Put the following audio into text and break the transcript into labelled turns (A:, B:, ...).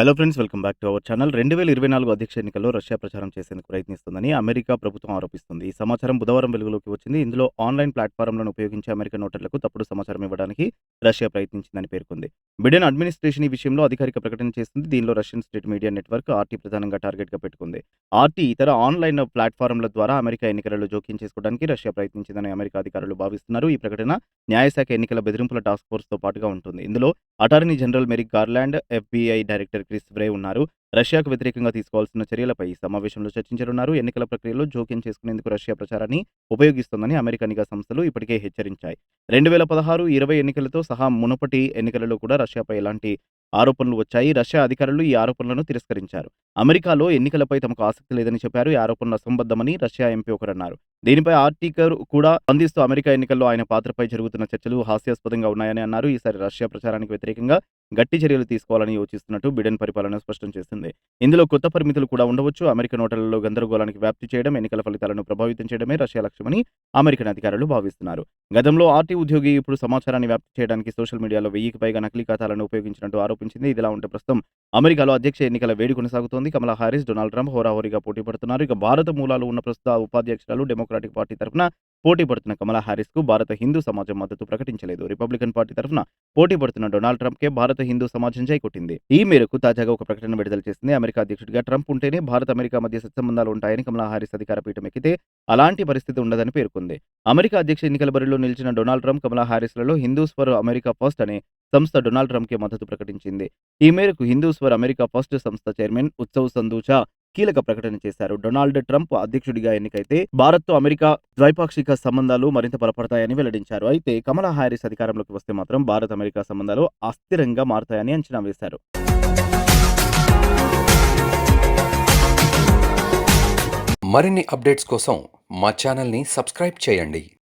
A: Hello friends welcome back to our channel రెండు వేల ఇరవై నాలుగు అధ్యక్ష ఎన్నికల్లో రష్యా ప్రచారం చేసేందుకు ప్రయత్నిస్తుందని అమెరికా ప్రభుత్వం ఆరోపిస్తుంది. ఈ సమాచారం బుధవారం వెలుగులోకి వచ్చింది. ఇందులో ఆన్లైన్ ప్లాట్ఫారంలను ఉపయోగించి అమెరికన్ ఓటర్లకు తప్పుడు సమాచారం ఇవ్వడానికి రష్యా ప్రయత్నించిందని పేర్కొంది. బిడెన్ అడ్మినిస్ట్రేషన్ ఈ విషయంలో అధికారిక ప్రకటన చేస్తుంది. దీనిలో Russian state media network RT ప్రధానంగా టార్గెట్గా పెట్టుకుంది. ఆర్టీ ఇతర ఆన్లైన్ ప్లాట్ఫారంల ద్వారా అమెరికా ఎన్నికలలో జోక్యం చేసుకోవడానికి రష్యా ప్రయత్నించిందని అమెరికా అధికారులు భావిస్తున్నారు. ఈ ప్రకటన న్యాయశాఖ ఎన్నికల బెదిరింపుల టాస్క్ ఫోర్స్తో పాటుగా ఉంటుంది. ఇందులో attorney general Merrick Garland FBI director Chris Wray ఉన్నారు. రష్యాకు వ్యతిరేకంగా తీసుకోవాల్సిన చర్యలపై ఈ సమావేశంలో చర్చించనున్నారు. ఎన్నికల ప్రక్రియలో జోక్యం చేసుకునేందుకు రష్యా ప్రచారాన్ని ఉపయోగిస్తోందని అమెరికా నిఘా సంస్థలు ఇప్పటికే హెచ్చరించాయి. రెండు వేల పదహారు ఇరవై ఎన్నికలతో సహా మునుపటి ఎన్నికలలో కూడా రష్యాపై ఎలాంటి ఆరోపణలు వచ్చాయి. రష్యా అధికారులు ఈ ఆరోపణలను తిరస్కరించారు. అమెరికాలో ఎన్నికలపై తమకు ఆసక్తి లేదని చెప్పారు. ఈ ఆరోపణలు అసంబద్ధమని రష్యా ఎంపీ ఒకరన్నారు. దీనిపై ఆర్టికర్ కూడా స్పందిస్తూ అమెరికా ఎన్నికల్లో ఆయన పాత్రపై జరుగుతున్న చర్చలు హాస్యాస్పదంగా ఉన్నాయని అన్నారు. ఈసారి రష్యా ప్రచారానికి వ్యతిరేకంగా గట్టి చర్యలు తీసుకోవాలని యోచిస్తున్నట్టు బిడెన్ పరిపాలన స్పష్టం చేసింది. ఇందులో కొత్త పరిమితులు కూడా ఉండవచ్చు. అమెరికన్ ఓటర్లలో గందరగోళానికి వ్యాప్తి చేయడం ఎన్నికల ఫలితాలను ప్రభావితం చేయడమే రష్యా లక్ష్యమని అమెరికన్ అధికారులు భావిస్తున్నారు. గతంలో ఆర్టీ ఉద్యోగి ఇప్పుడు సమాచారాన్ని వ్యాప్తి చేయడానికి సోషల్ మీడియాలో వెయ్యికి పైగా నకిలీ ఖాతాలను ఉపయోగించినట్టు ఆరోపించింది. ఇదిలా ఉంటే ప్రస్తుతం అమెరికాలో అధ్యక్ష ఎన్నికల వేడి కొనసాగుతోంది. కమలా హారిస్ డొనాల్డ్ ట్రంప్ హోరాహోరీగా పోటీ పడుతున్నారు ఇక భారత మూలాలు ఉన్న ప్రస్తుత ఉపాధ్యక్షురాలు డెమోక్రాటిక్ పార్టీ తరఫున పోటీ పడుతున్న కమలా హారిస్కు భారత హిందూ సమాజం మద్దతు ప్రకటించలేదు. రిపబ్లికన్ పార్టీ తరఫున పోటీ పడుతున్న డొనాల్డ్ ట్రంప్ కే భారత హిందూ సమాజం కొట్టింది ఈ మేరకు తాజాగా ఒక ప్రకటన విడుదల చేసింది. అమెరికా అధ్యక్షుడిగా ట్రంప్ ఉంటేనే భారత్ అమెరికా మధ్య సత్సంబంధాలు ఉంటాయని కమలా హారిస్ అధికార పీఠం ఎక్కితే అలాంటి పరిస్థితి ఉండదని పేర్కొంది. అమెరికా అధ్యక్ష ఎన్నికల బరిలో నిలిచిన డొనాల్డ్ ట్రంప్ కమలా హారిస్లలో హిందూస్ ఫర్ అమెరికా ఫస్ట్ అనే సంస్థ డొనాల్డ్ ట్రంప్కి మద్దతు ప్రకటించింది. ఈ మేరకు హిందూస్ ఫర్ అమెరికా ఫస్ట్ సంస్థ చైర్మన్ ఉత్సవ్ సందూచా కీలక ప్రకటన చేశారు. డొనాల్డ్ ట్రంప్ అధ్యక్షుడిగా ఎన్నికైతే భారత్తో అమెరికా ద్వైపాక్షిక సంబంధాలు మరింత బలపడతాయని వెల్లడించారు. అయితే కమలా హారిస్ అధికారంలోకి వస్తే మాత్రం భారత్ అమెరికా సంబంధాలు అస్థిరంగా మారతాయని అంచనా వేశారు.
B: మరిన్ని అప్డేట్స్ కోసం మా ఛానల్ని సబ్స్క్రైబ్ చేయండి.